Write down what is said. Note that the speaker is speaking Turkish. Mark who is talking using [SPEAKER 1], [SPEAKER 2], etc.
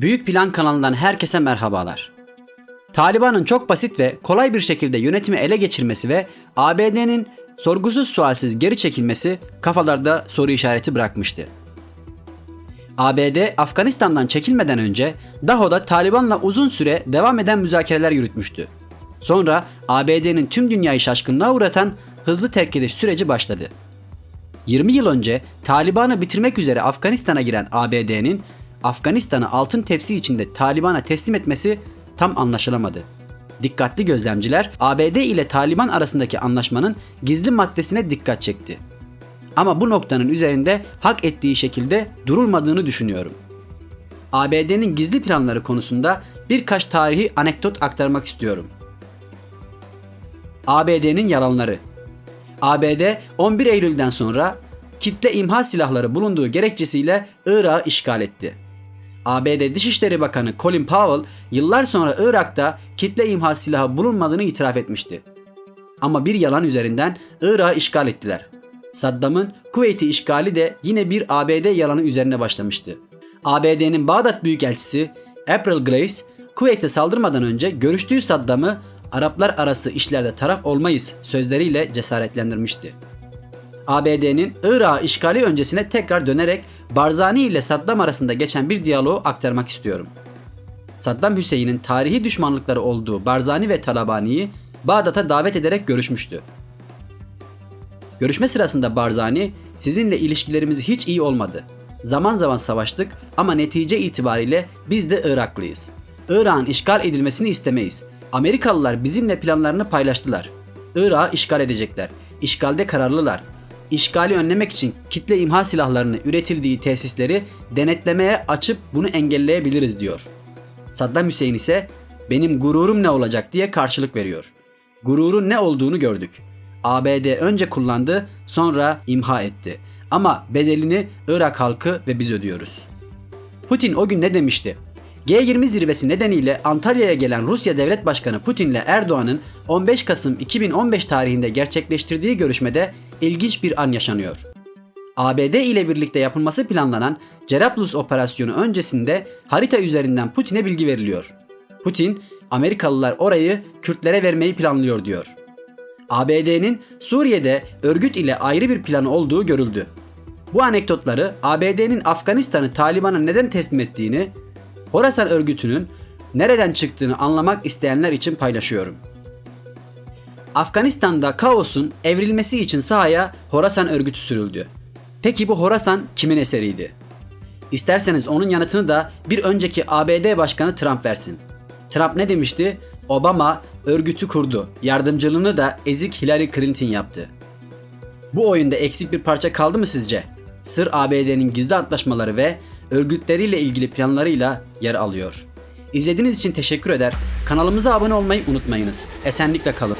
[SPEAKER 1] Büyük Plan kanalından herkese merhabalar. Taliban'ın çok basit ve kolay bir şekilde yönetimi ele geçirmesi ve ABD'nin sorgusuz sualsiz geri çekilmesi kafalarda soru işareti bırakmıştı. ABD Afganistan'dan çekilmeden önce Daho'da Taliban'la uzun süre devam eden müzakereler yürütmüştü. Sonra ABD'nin tüm dünyayı şaşkınlığa uğratan hızlı terk ediş süreci başladı. 20 yıl önce Taliban'ı bitirmek üzere Afganistan'a giren ABD'nin Afganistan'ı altın tepsi içinde Taliban'a teslim etmesi tam anlaşılamadı. Dikkatli gözlemciler ABD ile Taliban arasındaki anlaşmanın gizli maddesine dikkat çekti. Ama bu noktanın üzerinde hak ettiği şekilde durulmadığını düşünüyorum. ABD'nin gizli planları konusunda birkaç tarihi anekdot aktarmak istiyorum. ABD'nin yalanları ABD 11 Eylül'den sonra kitle imha silahları bulunduğu gerekçesiyle Irak'ı işgal etti. ABD Dışişleri Bakanı Colin Powell yıllar sonra Irak'ta kitle imha silahı bulunmadığını itiraf etmişti. Ama bir yalan üzerinden Irak'ı işgal ettiler. Saddam'ın Kuveyt'i işgali de yine bir ABD yalanı üzerine başlamıştı. ABD'nin Bağdat Büyükelçisi April Grace, Kuveyt'e saldırmadan önce görüştüğü Saddam'ı Araplar arası işlerde taraf olmayız sözleriyle cesaretlendirmişti. ABD'nin Irak'ı işgali öncesine tekrar dönerek Barzani ile Saddam arasında geçen bir diyaloğu aktarmak istiyorum. Saddam Hüseyin'in tarihi düşmanlıkları olduğu Barzani ve Talabani'yi Bağdat'a davet ederek görüşmüştü. Görüşme sırasında Barzani, sizinle ilişkilerimiz hiç iyi olmadı. Zaman zaman savaştık ama netice itibariyle biz de Iraklıyız. Irak'ın işgal edilmesini istemeyiz. Amerikalılar bizimle planlarını paylaştılar. Irak'ı işgal edecekler. İşgalde kararlılar. İşgali önlemek için kitle imha silahlarını üretildiği tesisleri denetlemeye açıp bunu engelleyebiliriz diyor. Saddam Hüseyin ise benim gururum ne olacak diye karşılık veriyor. Gururun ne olduğunu gördük. ABD önce kullandı, sonra imha etti. Ama bedelini Irak halkı ve biz ödüyoruz. Putin o gün ne demişti? G20 zirvesi nedeniyle Antalya'ya gelen Rusya Devlet Başkanı Putin ile Erdoğan'ın 15 Kasım 2015 tarihinde gerçekleştirdiği görüşmede ilginç bir an yaşanıyor. ABD ile birlikte yapılması planlanan Cerablus operasyonu öncesinde harita üzerinden Putin'e bilgi veriliyor. Putin, Amerikalılar orayı Kürtlere vermeyi planlıyor diyor. ABD'nin Suriye'de örgüt ile ayrı bir planı olduğu görüldü. Bu anekdotları ABD'nin Afganistan'ı Taliban'a neden teslim ettiğini, Horasan örgütünün nereden çıktığını anlamak isteyenler için paylaşıyorum. Afganistan'da kaosun evrilmesi için sahaya Horasan örgütü sürüldü. Peki bu Horasan kimin eseriydi? İsterseniz onun yanıtını da bir önceki ABD Başkanı Trump versin. Trump ne demişti? Obama örgütü kurdu. Yardımcılığını da ezik Hillary Clinton yaptı. Bu oyunda eksik bir parça kaldı mı sizce? Sır ABD'nin gizli antlaşmaları ve örgütleriyle ilgili planlarıyla yer alıyor. İzlediğiniz için teşekkür eder. Kanalımıza abone olmayı unutmayınız. Esenlikle kalın.